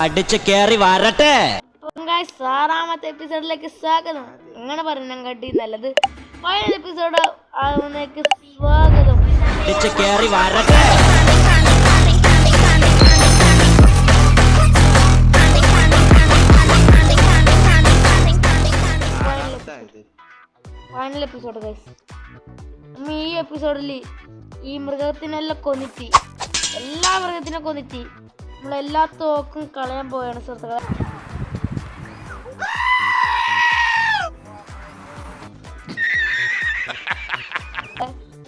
അടിച്ച് കേറി വരട്ടെ. ആറാമത്തെ എപ്പിസോഡിലേക്ക് സ്വാഗതം. അങ്ങനെ പറയണം കട്ടി നല്ലത് ഫൈനൽ എപ്പിസോഡ് ആവുന്നേക്ക് സ്വാഗതം. അടിച്ച് കേറി വരട്ടെ. ഫൈനൽ എപ്പിസോഡ് ഗൈസ് ഈ എപ്പിസോഡിൽ ഈ മൃഗത്തിനെല്ലാം കൊന്നിറ്റി എല്ലാ മൃഗത്തിനെ കൊന്നിട്ട്. നമ്മളെല്ലാ തോക്കും കളയാൻ പോവുകയാണ് സുഹൃത്തുക്കളെ.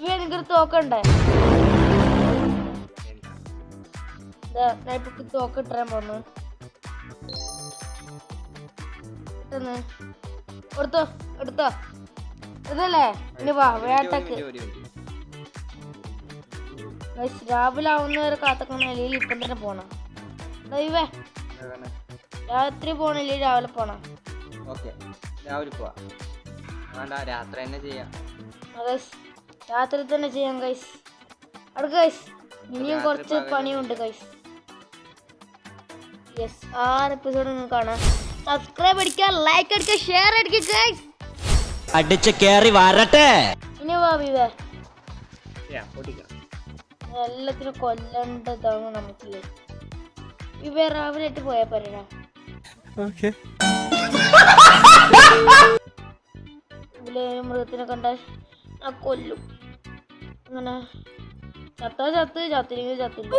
ഇവ എനിക്കൊരു തോക്കുണ്ടേ. ഇപ്പൊ തോക്ക് ഇട്ടാൻ പോന്നു. എടുത്തോ എടുത്തോ. ഇതല്ലേ ഇനി വാ വേട്ടക്ക് രാവിലെ ആവുന്നവരെ കാത്തക്കുന്ന നിലയിൽ ഇപ്പം തന്നെ പോണം. ദൈവേ രാത്രി പോണില്ലേ രാവിലെ പോണം. ഓക്കെ. രാവിലെ പോവാ. വേണ്ട രാത്രി തന്നെ ചെയ്യാം. രാത്രി തന്നെ ചെയ്യാം ഗൈസ് അടുക്ക ഗൈസ് ഇനിയും കുറച്ച് പണിയുണ്ട് ഗൈസ് യെസ് ആറ് എപ്പിസോഡ് നിങ്ങൾ കാണാം. സബ്സ്ക്രൈബ് അടിക്കുക ലൈക്ക് അടിക്കുക ഷെയർ അടിക്കുക ഗൈസ് അടിച്ച് കേറി വരട്ടെ. ഇനി വാ വിവേ. പൊട്ടിക്കാം. എല്ലാത്തിനും കൊല്ലണ്ടതാണ് നമുക്കില്ലേ. വിവേ രാവിലെ ആയിട്ട് പോയാ പറയണ? ഇതിലെ മൃഗത്തിനെ കണ്ടാൽ ആ കൊല്ലും. അങ്ങനെ ചത്താ ചത്ത് ചത്തില്ലെങ്കിൽ ചത്തില്ല.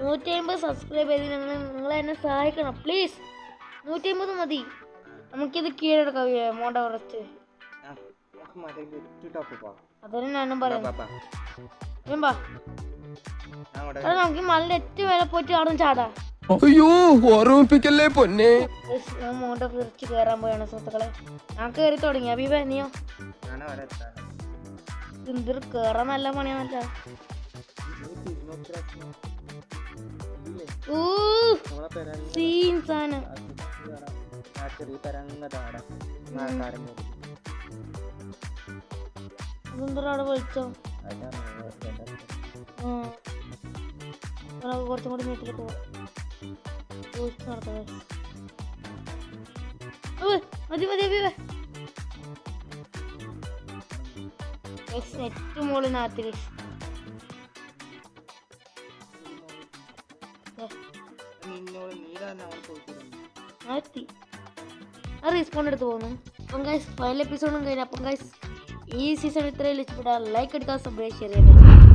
നൂറ്റി അമ്പത് സബ്സ്ക്രൈബ് ചെയ്ത് ഞങ്ങൾ നിങ്ങൾ എന്നെ സഹായിക്കണം പ്ലീസ് നൂറ്റി അമ്പത് മതി. നമുക്കിത് കീഴടക്കാം എമൗണ്ട് കുറച്ച്. അതന്നെ ഞാനും പറയുന്നത്. നമുക്ക് ഈ മലയുടെ ഏറ്റവും മേലെ പോയിട്ട് അവിടെ ചാടാ. അയ്യോ ഓർമ്മിപ്പിക്കല്ലേ പൊന്നെ? മോണ്ട തിരിച്ച് കയറാൻ പോയാണ് സുഹൃത്തുക്കളെ. ഞാൻ കയറി തുടങ്ങി. അബീബ നീയോ? എന്തൊരു കേറാൻ നല്ല പണിയാണല്ല അവിടെ വിളിച്ചോ. നമുക്ക് കുറച്ചും കൂടി നടക്കാം guys. ഉവ്വ്, മതി മതി അബീബ നെറ്റ് മുകളിനകത്ത് guys. ദേ, നിന്നോട് നീ തന്നെ അവിടെ പോയിട്ട് ആ എത്തി ആ റീസ്പോണ്ട് എടുത്ത് പോകുന്നു. അപ്പം ഗൈസ് ഫൈനൽ എപ്പിസോഡും കഴിഞ്ഞു. അപ്പം ഗൈസ് ഈ സീസൺ ഇത്രയും ഇഷ്ടപ്പെട്ടാൽ ലൈക്ക് അടിക്കാൻ സബ്സ്ക്രൈബ് ഷെയർ ചെയ്യാൻ